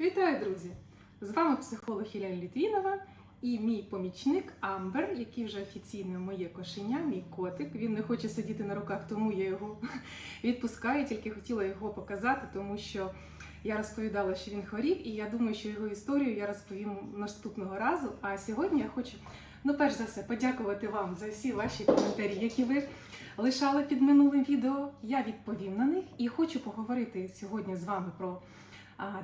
Вітаю, друзі! З вами психолог Єлена Літвінова і мій помічник Амбер, який вже офіційно моє кошеня, мій котик. Він не хоче сидіти на руках, тому я його відпускаю. Тільки хотіла його показати, тому що я розповідала, що він хворів, і я думаю, що його історію я розповім наступного разу. А сьогодні я хочу, ну, перш за все, подякувати вам за всі ваші коментарі, які ви лишали під минулим відео. Я відповім на них і хочу поговорити сьогодні з вами про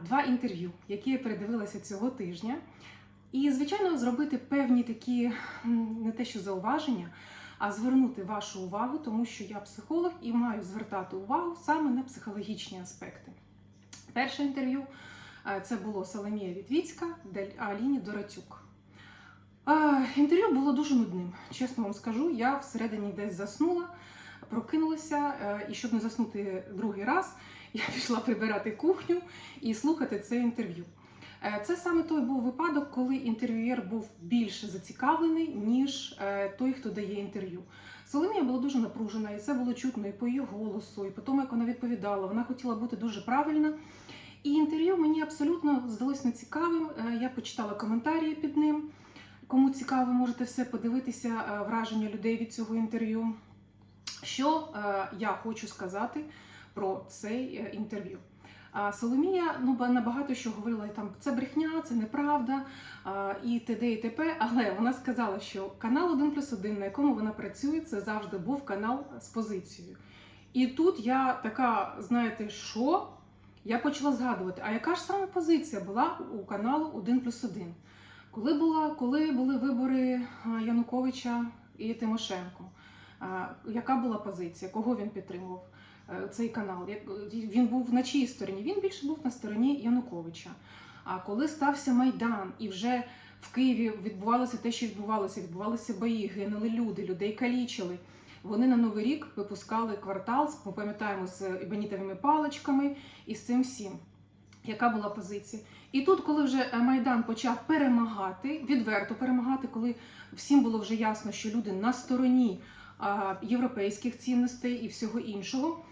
два інтерв'ю, які я передивилася цього тижня. І, звичайно, зробити певні такі не те, що зауваження, а звернути вашу увагу, тому що я психолог і маю звертати увагу саме на психологічні аспекти. Перше інтерв'ю е, це було Соломія Вітвіцька, Аліні Доратюк. Е, Інтерв'ю було дуже нудним. Чесно вам скажу, я всередині десь заснула, прокинулася, е, і щоб не заснути другий раз, я пішла прибирати кухню і слухати це інтерв'ю. Е, Це саме той був випадок, коли інтерв'юєр був більше зацікавлений, ніж е, той, хто дає інтерв'ю. Соломія була дуже напружена, і це було чутно і по її голосу, і по тому, як вона відповідала. Вона хотіла бути дуже правильна. І інтерв'ю мені абсолютно здалось нецікавим. Е, Я почитала коментарі під ним. Кому цікаво, можете все подивитися, враження людей від цього інтерв'ю. Що я хочу сказати про цей е, інтерв'ю? А Соломія ну набагато що говорила там це брехня, це неправда і т.д. і т.п. Але вона сказала, що канал 1 плюс 1, на якому вона працює, це завжди був канал з позицією. І тут я така, знаєте, що? Я почала згадувати, а яка ж саме позиція була у каналу 1 плюс 1? Коли, була, коли були вибори Януковича і Тимошенко? Яка була позиція? Кого він підтримував? Е, Цей канал він був на чиїй стороні? Він більше був на стороні Януковича. А коли стався майдан, і вже в Києві відбувалося те, що відбувалося, відбувалися бої, гинули люди, людей калічили. Вони на новий рік випускали квартал, ми пам'ятаємо з ебонітовими паличками і з цим всім. Яка була позиція? І тут, коли вже е, Майдан почав перемагати, відверто перемагати, коли всім було вже ясно, що люди на стороні європейських цінностей і всього іншого,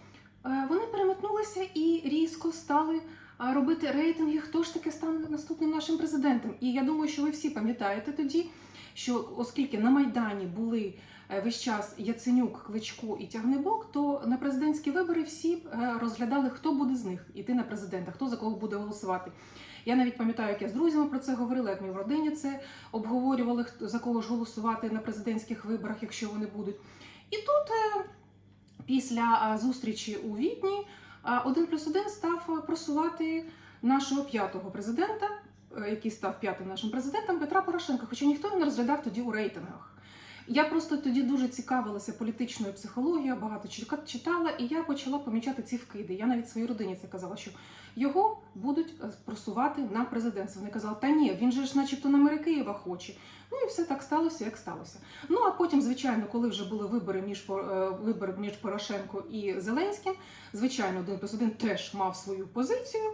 вони переметнулися і різко стали робити рейтинги, хто ж таки стане наступним нашим президентом. І я думаю, що ви всі пам'ятаєте тоді, що оскільки на Майдані були е, весь час Яценюк, Кличко і Тягнебок, то на президентські вибори всі е, розглядали, хто буде з них іти на президента, хто за кого буде голосувати. Я навіть пам'ятаю, як я з друзями про це говорила, як ми в родині це обговорювали, за кого ж голосувати на президентських виборах, якщо вони будуть. І тут е, після зустрічі у Відні один плюс один став просувати нашого п'ятого президента, е, який став п'ятим нашим президентом Петра Порошенка, хоча ніхто не розглядав тоді у рейтингах. Я просто тоді дуже цікавилася політичною психологією, багато читала, і я почала помічати ці вкиди. Я навіть своїй родині це казала, що його будуть е, просувати на президентство. Вони казали, та ні, він же ж начебто на мери Києва хоче. Ну і все так сталося, як сталося. Ну а потім, звичайно, коли вже були вибори між е, вибори між Порошенко і Зеленським, звичайно, один плюс один теж мав свою позицію.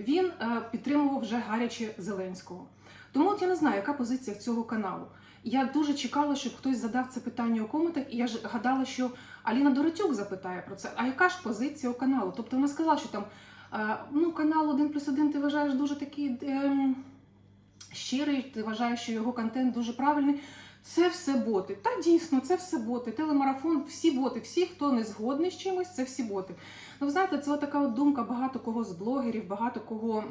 Він е, підтримував вже гаряче Зеленського. Тому от я не знаю, яка позиція в цього каналу. Я дуже чекала, щоб хтось задав це питання у коментах, і я ж гадала, що Аліна Доротюк запитає про це. А яка ж позиція у каналу? Тобто вона сказала, що там е, ну, канал 1 плюс 1 ти вважаєш дуже такий ем, щирий, ти вважаєш, що його контент дуже правильний. Це все боти. Та дійсно, це все боти. Телемарафон, всі боти, всі, хто не згодний з чимось, це всі боти. Ну, ви знаєте, це така от думка багато кого з блогерів, багато кого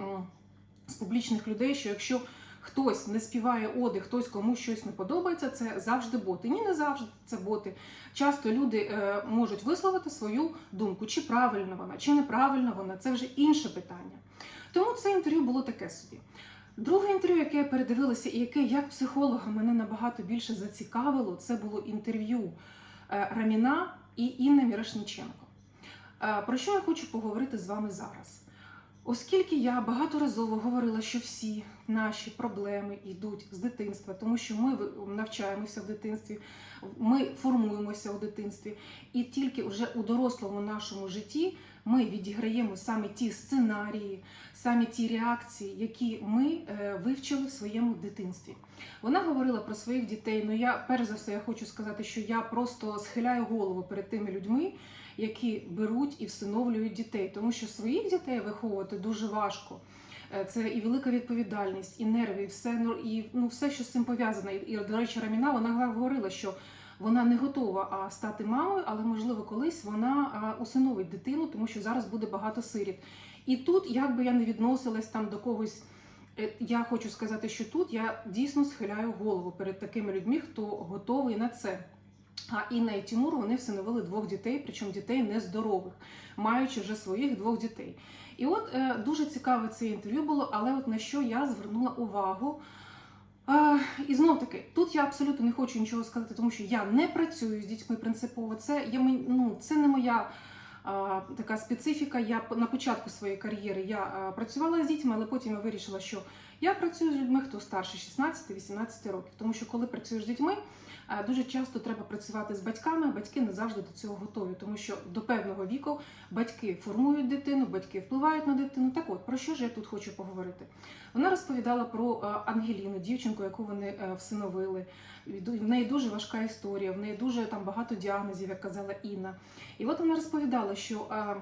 з публічних людей, що якщо хтось не співає оди, хтось комусь щось не подобається, це завжди боти. Ні, не завжди це боти. Часто люди е, можуть висловити свою думку, чи правильно вона, чи неправильно вона. Це вже інше питання. Тому це інтерв'ю було таке собі. Друге інтерв'ю, яке я передивилася, і яке як психолога мене набагато більше зацікавило, це було інтерв'ю е, Раміна і Інни Мірошніченко. Е, Про що я хочу поговорити з вами зараз? Оскільки я багаторазово говорила, що всі наші проблеми йдуть з дитинства, тому що ми навчаємося в дитинстві, ми формуємося у дитинстві, і тільки вже у дорослому нашому житті ми відіграємо саме ті сценарії, саме ті реакції, які ми е, вивчили в своєму дитинстві. Вона говорила про своїх дітей. Ну я перш за все я хочу сказати, що я просто схиляю голову перед тими людьми, які беруть і всиновлюють дітей, тому що своїх дітей виховувати дуже важко. Е, Це і велика відповідальність, і нерви, і все ну, і ну все, що з цим пов'язано. І, і до речі, Раміна вона говорила, що вона не готова стати мамою, але можливо колись вона усиновить дитину, тому що зараз буде багато сиріт. І тут, як би я не відносилась там до когось. е, Я хочу сказати, що тут я дійсно схиляю голову перед такими людьми, хто готовий на це. А Інна і Тимур вони всиновили двох дітей, причому дітей нездорових, маючи вже своїх двох дітей. І от е, дуже цікаве це інтерв'ю було, але от на що я звернула увагу. І знов таки, тут я абсолютно не хочу нічого сказати, тому що я не працюю з дітьми принципово. Це, я, ну, це не моя а, така специфіка. Я на початку своєї кар'єри я а, працювала з дітьми, але потім я вирішила, що я працюю з людьми, хто старше 16-18 років. Тому що коли працюєш з дітьми, дуже часто треба працювати з батьками. Батьки не завжди до цього готові, тому що до певного віку батьки формують дитину, батьки впливають на дитину. Так от про що ж я тут хочу поговорити? Вона розповідала про е, Ангеліну, дівчинку, яку вони е, всиновили. В неї дуже важка історія, в неї дуже там багато діагнозів, як казала Інна. І от вона розповідала, що е,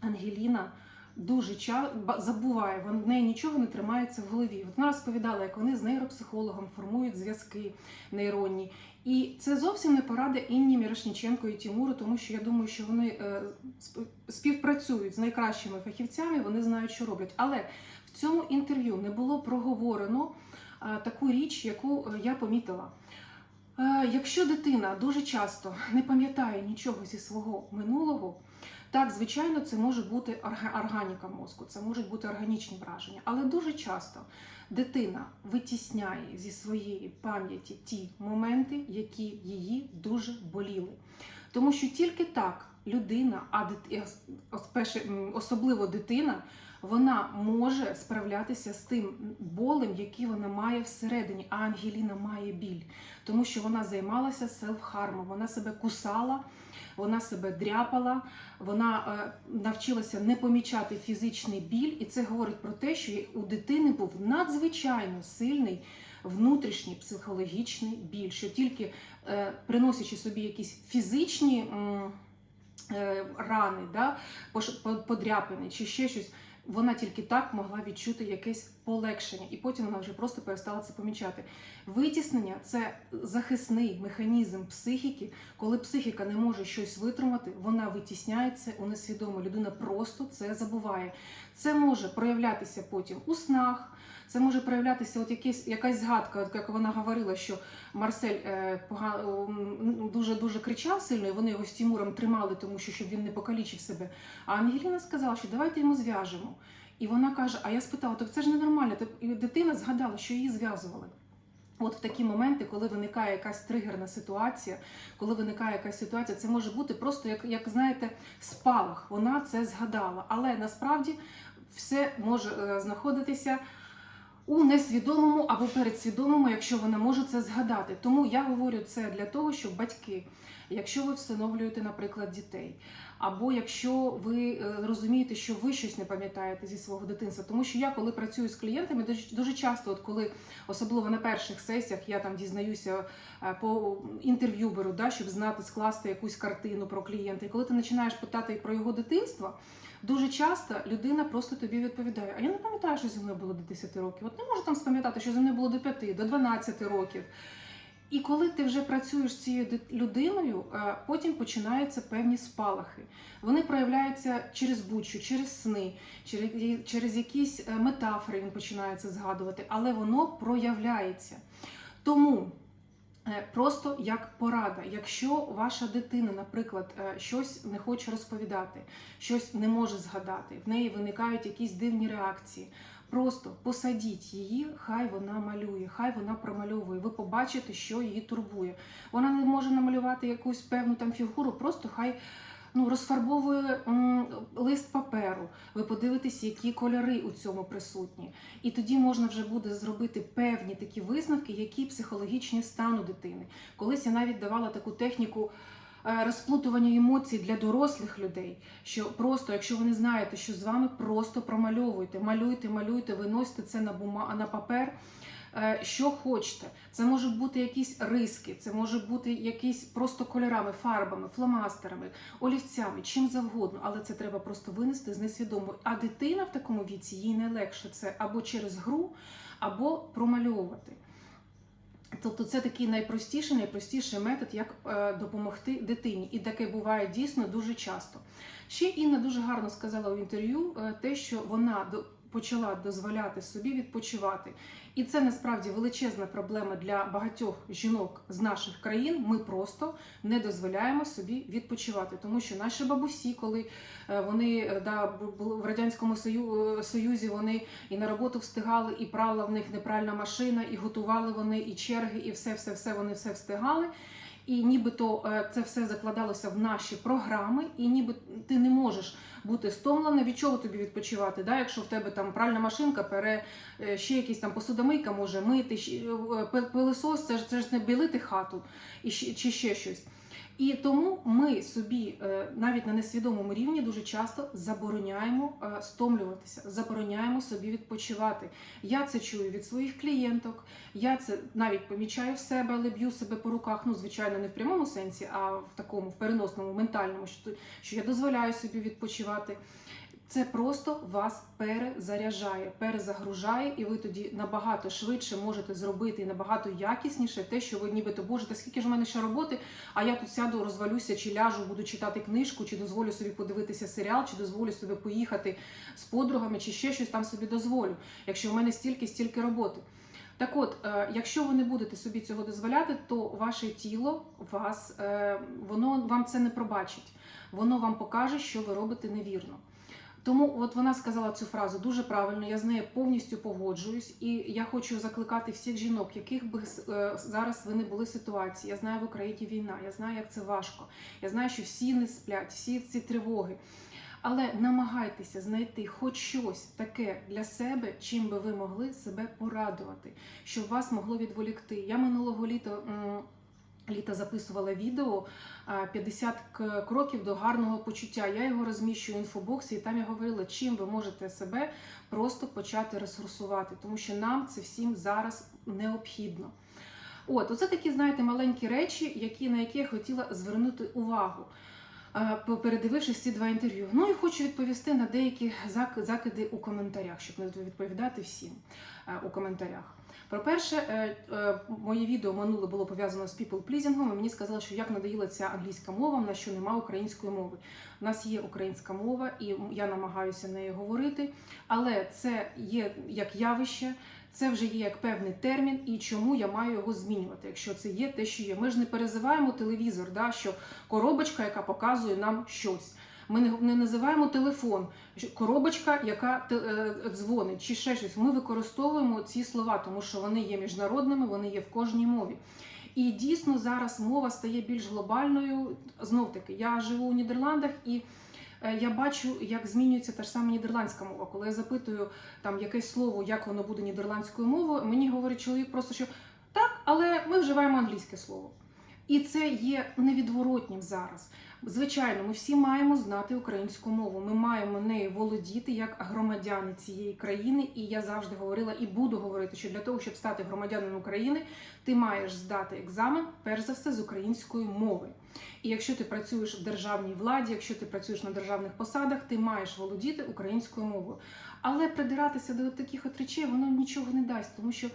Ангеліна дуже ча... забуває, в неї нічого не тримається в голові. От вона розповідала, як вони з нейропсихологом формують зв'язки нейронні. І це зовсім не порада Інні Мірошніченко і Тімуру, тому що я думаю, що вони е, співпрацюють з найкращими фахівцями, вони знають, що роблять. Але в цьому інтерв'ю не було проговорено е, таку річ, яку е, я помітила. Е, Якщо дитина дуже часто не пам'ятає нічого зі свого минулого, так, звичайно, це може бути органіка мозку, це можуть бути органічні враження, але дуже часто дитина витісняє зі своєї пам'яті ті моменти, які її дуже боліли. Тому що тільки так людина, а дит... особливо дитина, вона може справлятися з тим болем, який вона має всередині. А Ангеліна має біль, тому що вона займалася селф-хармом, вона себе кусала, вона себе дряпала, вона е, навчилася не помічати фізичний біль, і це говорить про те, що у дитини був надзвичайно сильний внутрішній психологічний біль, що тільки е, приносячи собі якісь фізичні. е, Рани, да, подряпини чи ще щось, вона тільки так могла відчути якесь полегшення, і потім вона вже просто перестала це помічати. Витіснення це захисний механізм психіки. Коли психіка не може щось витримати, вона витісняється у несвідомо. Людина просто це забуває. Це може проявлятися потім у снах. Це може проявлятися, от якась, якась згадка, от як вона говорила, що Марсель е, дуже дуже кричав сильно, і вони його з Тімуром тримали, тому що щоб він не покалічив себе. А Ангеліна сказала, що давайте йому зв'яжемо. І вона каже: А я спитала, так це ж ненормально. І дитина згадала, що її зв'язували. От в такі моменти, коли виникає якась тригерна ситуація, коли виникає якась ситуація, це може бути просто як, як знаєте, спалах. Вона це згадала. Але насправді все може е, знаходитися у несвідомому або передсвідомому, якщо вона може це згадати. Тому я говорю це для того, щоб батьки, якщо ви встановлюєте, наприклад, дітей, або якщо ви е, розумієте, що ви щось не пам'ятаєте зі свого дитинства, тому що я, коли працюю з клієнтами, дуже, часто, от коли особливо на перших сесіях, я там дізнаюся е, по інтерв'ю беру, да, щоб знати, скласти якусь картину про клієнта. І коли ти починаєш питати про його дитинство. Дуже часто людина просто тобі відповідає: А я не пам'ятаю, що зі мною було до 10 років. От не можу там спам'ятати, що зі мною було до 5, до 12 років. І коли ти вже працюєш з цією людиною, е, потім починаються певні спалахи. Вони проявляються через будь-що, через сни, через, якісь е, метафори він починає це згадувати, але воно проявляється. Тому Е, Просто як порада, якщо ваша дитина, наприклад, щось не хоче розповідати, щось не може згадати, в неї виникають якісь дивні реакції. Просто посадіть її, хай вона малює, хай вона промальовує. Ви побачите, що її турбує. Вона не може намалювати якусь певну там фігуру, просто хай ну, розфарбовує м, лист паперу. Ви подивитесь, які кольори у цьому присутні. І тоді можна вже буде зробити певні такі висновки, які психологічні стан у дитини. Колись я навіть давала таку техніку розплутування емоцій для дорослих людей. Що просто, якщо ви не знаєте, що з вами, просто промальовуйте, малюйте, малюйте, виносьте це на бума, на папер. Е, Що хочете, це можуть бути якісь риски, це може бути якісь просто кольорами, фарбами, фломастерами, олівцями, чим завгодно, але це треба просто винести з несвідомо. А дитина в такому віці їй найлегше це або через гру, або промальовувати. Тобто це такий найпростіший, найпростіший метод, як е, допомогти дитині. І таке буває дійсно дуже часто. Ще Інна дуже гарно сказала в інтерв'ю е, те, що вона до- почала дозволяти собі відпочивати. І це насправді величезна проблема для багатьох жінок з наших країн. Ми просто не дозволяємо собі відпочивати, тому що наші бабусі, коли е, вони е, да, були в радянському е, союзі, вони і на роботу встигали, і прала в них непральна машина, і готували вони, і черги, і все, все, все вони все встигали. І нібито е, це все закладалося в наші програми, і ніби ти не можеш бути стомлена. Від чого тобі відпочивати? Да? Якщо в тебе там пральна машинка, пере е, ще якісь там посудомийка може мити, е, пилисос, це ж це ж не білити хату і чи ще щось. І тому ми собі е, навіть на несвідомому рівні дуже часто забороняємо е, стомлюватися, забороняємо собі відпочивати. Я це чую від своїх клієнток. Я це навіть помічаю в себе, але б'ю себе по руках. Ну, звичайно, не в прямому сенсі, а в такому в переносному, ментальному, що, що я дозволяю собі відпочивати. Це просто вас перезаряджає, перезагружає, і ви тоді набагато швидше можете зробити і набагато якісніше те, що ви нібито боже, скільки ж в мене ще роботи, а я тут сяду, розвалюся, чи ляжу, буду читати книжку, чи дозволю собі подивитися серіал, чи дозволю собі поїхати з подругами, чи ще щось там собі дозволю, якщо в мене стільки, стільки роботи. Так от, е, якщо ви не будете собі цього дозволяти, то ваше тіло вас е, воно вам це не пробачить. Воно вам покаже, що ви робите невірно. Тому от вона сказала цю фразу дуже правильно, я з нею повністю погоджуюсь, і я хочу закликати всіх жінок, яких би е, зараз ви не були ситуації. Я знаю в Україні війна, я знаю, як це важко. Я знаю, що всі не сплять, всі ці тривоги. Але намагайтеся знайти хоч щось таке для себе, чим би ви могли себе порадувати, щоб вас могло відволікти. Я минулого літа. Літа записувала відео 50 кроків до гарного почуття. Я його розміщую в інфобоксі, і там я говорила, чим ви можете себе просто почати ресурсувати, тому що нам це всім зараз необхідно. От, оце такі, знаєте, маленькі речі, які, на які я хотіла звернути увагу, передивившись ці два інтерв'ю. Ну і хочу відповісти на деякі закиди у коментарях, щоб не відповідати всім у коментарях. Про-перше, е, е, моє відео минуле було пов'язано з people pleasing, і Мені сказали, що як надоїла ця англійська мова, в нас що нема української мови. У нас є українська мова, і я намагаюся нею говорити, але це є як явище, це вже є як певний термін, і чому я маю його змінювати, якщо це є те, що є. Ми ж не перезиваємо телевізор, да, що коробочка, яка показує нам щось. Ми не, не називаємо телефон, коробочка, яка е, дзвонить, чи ще щось. Ми використовуємо ці слова, тому що вони є міжнародними, вони є в кожній мові. І дійсно зараз мова стає більш глобальною. Знов таки, я живу у Нідерландах і. е, Я бачу, як змінюється та ж сама нідерландська мова. Коли я запитую там якесь слово, як воно буде нідерландською мовою, мені говорить чоловік просто, що так, але ми вживаємо англійське слово. І це є невідворотнім зараз. Звичайно, ми всі маємо знати українську мову. Ми маємо нею володіти як громадяни цієї країни. І я завжди говорила і буду говорити, що для того, щоб стати громадянином України, ти маєш здати екзамен, перш за все, з української мови. І якщо ти працюєш в державній владі, якщо ти працюєш на державних посадах, ти маєш володіти українською мовою. Але придиратися до таких от речей воно нічого не дасть, тому що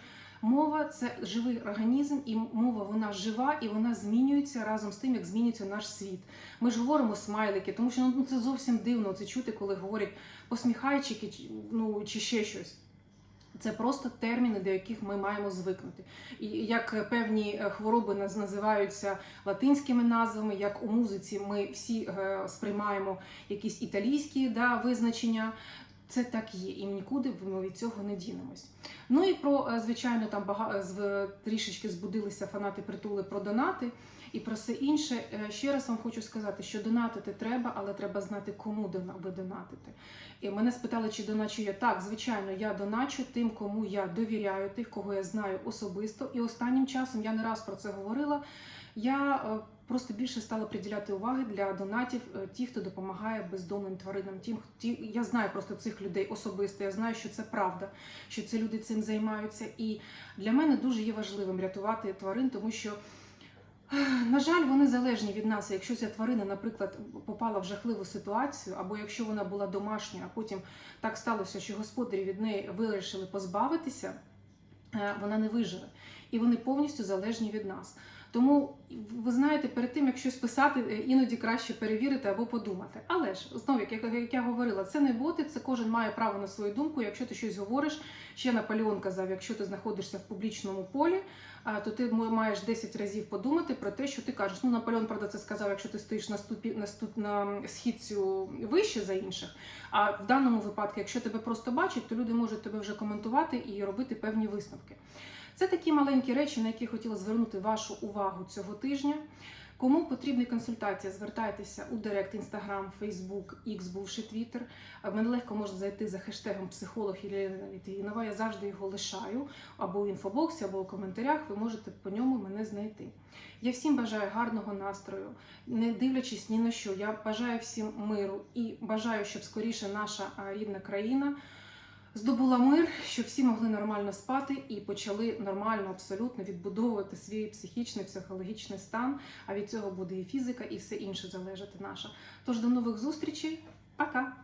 мова це живий організм, і мова вона жива і вона змінюється разом з тим, як змінюється наш світ. Ми ж говоримо смайлики, тому що ну це зовсім дивно це чути, коли говорять посміхайчики, ну чи ще щось. Це просто терміни, до яких ми маємо звикнути. І як певні е, хвороби наз- називаються латинськими назвами, як у музиці ми всі е, сприймаємо якісь італійські да, визначення. Це так є, і нікуди ми від цього не дінемось. Ну і про е, звичайно, там бага... з... трішечки збудилися фанати притули про донати і про все інше. Е, Ще раз вам хочу сказати, що донатити треба, але треба знати, кому ви донатите. І мене спитали, чи доначу я так. Звичайно, я доначу тим, кому я довіряю, тих, кого я знаю особисто. І останнім часом я не раз про це говорила. Я е, просто більше стала приділяти уваги для донатів, е, ті, хто допомагає бездомним тваринам. Тим, ті, я знаю просто цих людей особисто. Я знаю, що це правда, що ці люди цим займаються. І для мене дуже є важливим рятувати тварин, тому що. На жаль, вони залежні від нас. Якщо ця тварина, наприклад, попала в жахливу ситуацію, або якщо вона була домашньою, а потім так сталося, що господарі від неї вирішили позбавитися, е, вона не виживе. І вони повністю залежні від нас. Тому ви знаєте, перед тим як щось писати, е, іноді краще перевірити або подумати. Але ж знову, як, як я говорила, це не боти, це кожен має право на свою думку. Якщо ти щось говориш, ще Наполеон казав, якщо ти знаходишся в публічному полі, то ти маєш 10 разів подумати про те, що ти кажеш. Ну, Наполеон, правда, це сказав, якщо ти стоїш на ступі на ступ на східцю вище за інших. А в даному випадку, якщо тебе просто бачать, то люди можуть тебе вже коментувати і робити певні висновки. Це такі маленькі речі, на які хотіла звернути вашу увагу цього тижня. Кому потрібна консультація, звертайтеся у Директ, Інстаграм, Фейсбук, X, бувши Твіттер. Мене легко можна зайти за хештегом психолог Єлена Літвінова. Я завжди його лишаю або у інфобоксі, або у коментарях. Ви можете по ньому мене знайти. Я всім бажаю гарного настрою, не дивлячись ні на що. Я бажаю всім миру і бажаю, щоб скоріше наша рідна країна здобула мир, щоб всі могли нормально спати і почали нормально, абсолютно відбудовувати свій психічний, психологічний стан. А від цього буде і фізика, і все інше залежати наша. Тож до нових зустрічей. Пока!